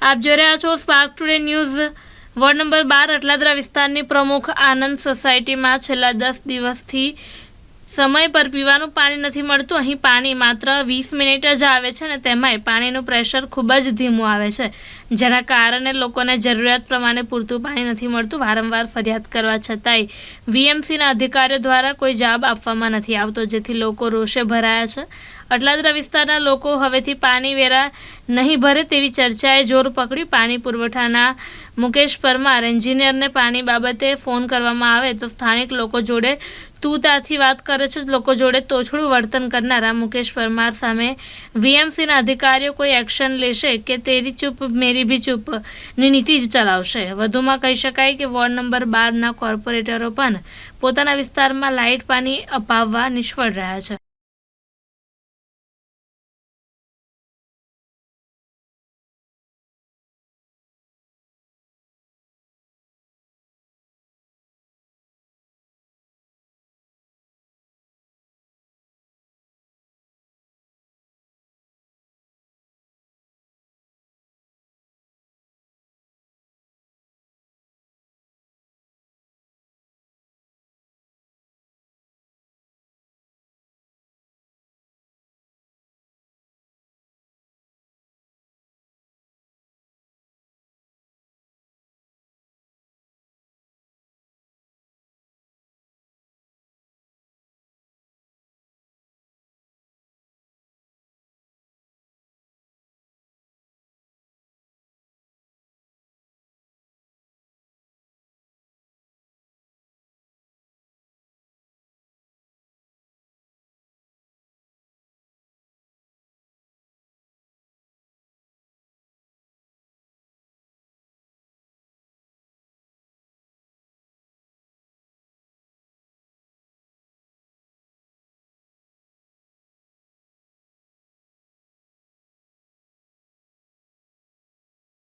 આપ જોઈ રહ્યા છો Spark Today News ward number બાર, અટલાદરા વિસ્તારની પ્રમુખ આનંદ સોસાયટીમાં છેલ્લા દસ દિવસથી સમય પર પીવાનું પાણી નથી મળતું. અહીં પાણી માત્ર વીસ મિનિટ જ આવે છે અને તેમાંય પાણીનું પ્રેશર ખૂબ જ ધીમું આવે છે. જેના કારણે લોકોને જરૂરિયાત પ્રમાણે પૂરતું પાણી નથી મળતું. વારંવાર ફરિયાદ કરવા છતાંય વીએમસીના અધિકારીઓ દ્વારા કોઈ જવાબ આપવામાં નથી આવતો, જેથી લોકો રોષે ભરાયા છે. અટલાદરા વિસ્તારના લોકો હવેથી પાણી વેરા નહીં ભરે તેવી ચર્ચાએ જોર પકડ્યું. પાણી પુરવઠાના મુકેશ પરમાર, એન્જિનિયરને પાણી બાબતે ફોન કરવામાં આવે તો સ્થાનિક લોકો જોડે તું તાથી વાત કરે છે. લોકો જોડે તોછડું વર્તન કરનારા મુકેશ પરમાર સામે વીએમસીના અધિકારીઓ કોઈ એક્શન લેશે કે તેરી ચૂપ, મેરી ભી ચૂપની નીતિ જ ચલાવશે? વધુમાં કહી શકાય કે વોર્ડ નંબર બારના કોર્પોરેટરો પણ પોતાના વિસ્તારમાં લાઇટ પાણી અપાવવા નિષ્ફળ રહ્યા છે.